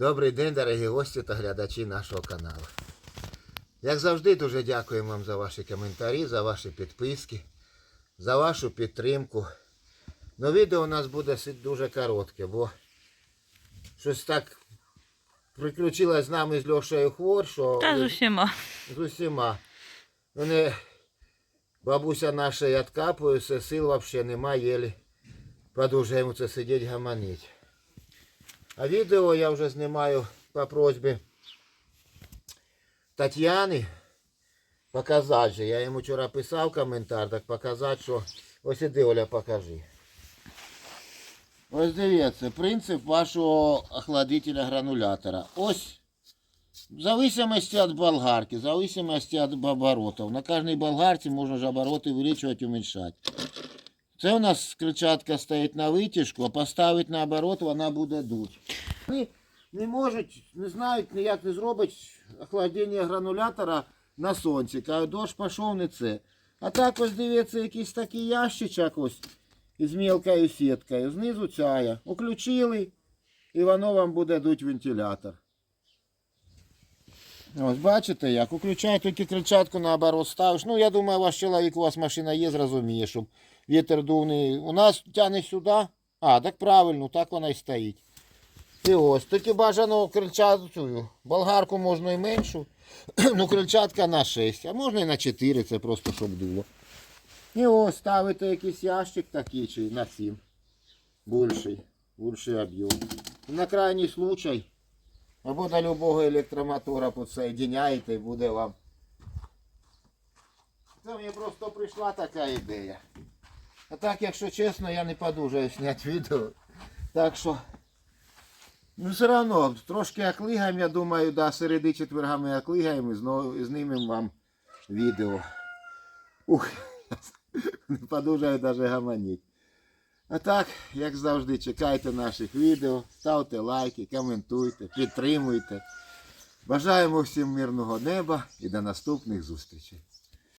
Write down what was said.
Добрий день, дорогі гості та глядачі нашого каналу. Як завжди, дуже дякуємо вам за ваші коментарі, за ваші підписки, за вашу підтримку. Но відео у нас буде дуже коротке, бо щось так приключилось з нами з Льошею хвор, що Та з усіма. з усіма. Вони, бабуся наша і откапує, все сил взагалі нема, єлі продовжуємо це сидіти гаманить. А відео я вже знімаю по просьбі Тетяни. Показати же. Я йому вчора писав коментар, так показати, що ось іди, Оля, покажи. Ось дивіться, принцип вашого охладителя гранулятора. Ось в зависимости от болгарки, в зависимости от оборотов. На каждой болгарке можно же обороты увеличивать, уменьшать. Це у нас кричатка стоїть на витяжку, а поставити на оборот вона буде дуть. Вони не можуть, не знають, ніяк не зробить охладення гранулятора на сонці. Кажуть, дощ пішов не це. А так ось дивіться, якийсь такий ящичок ось із мілкою сіткою. Знизу цяя. Уключили, і воно вам буде дуть вентилятор. Ось бачите як, уключай тільки кричатку наоборот ставиш. Ну я думаю, ваш чоловік, у вас машина є, зрозуміє, щоб вітер дув не... У нас тягне сюди. А, так правильно, так вона і стоїть. І ось, тільки бажано крильчатку, болгарку можна і меншу, ну крильчатка на 6, а можна і на 4, це просто щоб дуло. І ось ставите якийсь ящик такий чи на 7. Більший, більший об'єм. На крайній случай або до любого електромотора підсоєдиняєте і буде вам. Це мені просто прийшла така ідея. А так, якщо чесно, я не подужаю зняти відео. Так що, ну все одно, трошки оклигаємо, я думаю, до середи четверга ми оклигаємо і знову знімемо вам відео. Ух, не подужаю навіть гаманіть. А так, як завжди, чекайте наших відео, ставте лайки, коментуйте, підтримуйте. Бажаємо всім мирного неба і до наступних зустрічей.